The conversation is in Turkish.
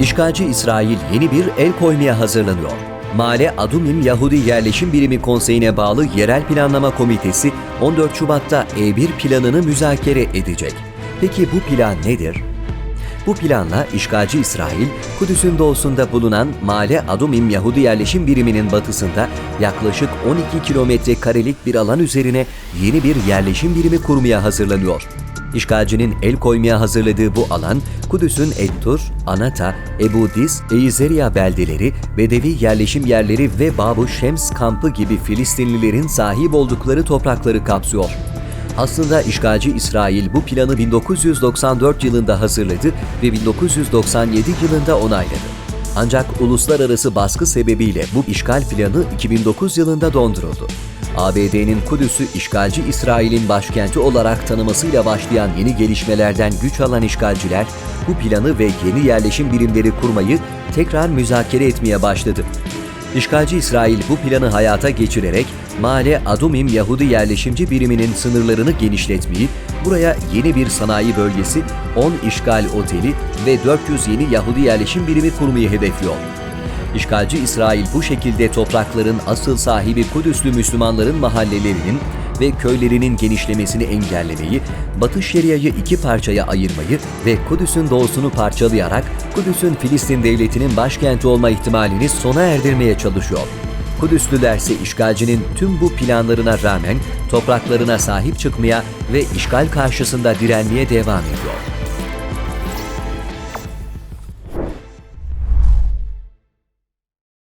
İşgalci İsrail yeni bir el koymaya hazırlanıyor. Male Adumim Yahudi Yerleşim Birimi Konseyi'ne bağlı Yerel Planlama Komitesi 14 Şubat'ta E1 planını müzakere edecek. Peki bu plan nedir? Bu planla işgalci İsrail, Kudüs'ün doğusunda bulunan Male Adumim Yahudi yerleşim biriminin batısında yaklaşık 12 kilometre karelik bir alan üzerine yeni bir yerleşim birimi kurmaya hazırlanıyor. İşgalcinin el koymaya hazırladığı bu alan, Kudüs'ün Ettur, Anata, Ebu Dis, Eizeriya beldeleri, Bedevi yerleşim yerleri ve Babu Şems kampı gibi Filistinlilerin sahip oldukları toprakları kapsıyor. Aslında işgalci İsrail bu planı 1994 yılında hazırladı ve 1997 yılında onayladı. Ancak uluslararası baskı sebebiyle bu işgal planı 2009 yılında donduruldu. ABD'nin Kudüs'ü işgalci İsrail'in başkenti olarak tanımasıyla başlayan yeni gelişmelerden güç alan işgalciler bu planı ve yeni yerleşim birimleri kurmayı tekrar müzakere etmeye başladı. İşgalci İsrail bu planı hayata geçirerek Male Adumim Yahudi yerleşimci biriminin sınırlarını genişletmeyi, buraya yeni bir sanayi bölgesi, 10 işgal oteli ve 400 yeni Yahudi yerleşim birimi kurmayı hedefliyor. İşgalci İsrail bu şekilde toprakların asıl sahibi Kudüslü Müslümanların mahallelerinin ve köylerinin genişlemesini engellemeyi, Batı Şeria'yı iki parçaya ayırmayı ve Kudüs'ün doğusunu parçalayarak Kudüs'ün Filistin devletinin başkenti olma ihtimalini sona erdirmeye çalışıyor. Kudüslüler ise işgalcinin tüm bu planlarına rağmen topraklarına sahip çıkmaya ve işgal karşısında direnmeye devam ediyor.